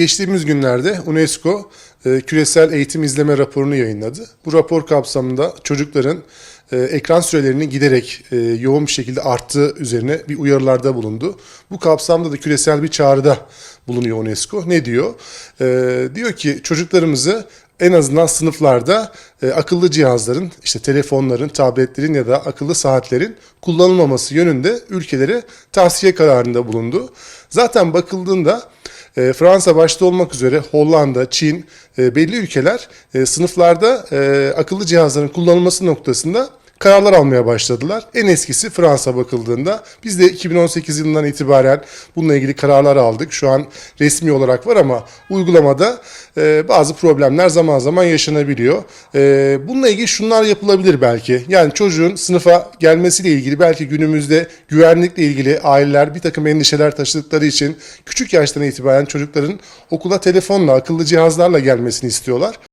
Geçtiğimiz günlerde UNESCO e, küresel eğitim izleme raporunu yayınladı. Bu rapor kapsamında çocukların e, ekran sürelerinin giderek e, yoğun bir şekilde arttığı üzerine bir uyarılarda bulundu. Bu kapsamda da küresel bir çağrıda bulunuyor UNESCO. Ne diyor? Diyor ki çocuklarımızı en azından sınıflarda akıllı cihazların, işte telefonların, tabletlerin ya da akıllı saatlerin kullanılmaması yönünde ülkelere tavsiye kararında bulundu. Zaten bakıldığında e, Fransa başta olmak üzere Hollanda, Çin e, belli ülkeler e, sınıflarda akıllı cihazların kullanılması noktasında kararlar almaya başladılar. En eskisi Fransa bakıldığında biz de 2018 yılından itibaren bununla ilgili kararlar aldık. Şu an resmi olarak var ama uygulamada e, bazı problemler zaman zaman yaşanabiliyor. E, bununla ilgili şunlar yapılabilir belki. Yani çocuğun sınıfa gelmesiyle ilgili belki günümüzde güvenlikle ilgili aileler bir takım endişeler taşıdıkları için küçük yaştan itibaren çocukların okula telefonla, akıllı cihazlarla gelmesini istiyorlar.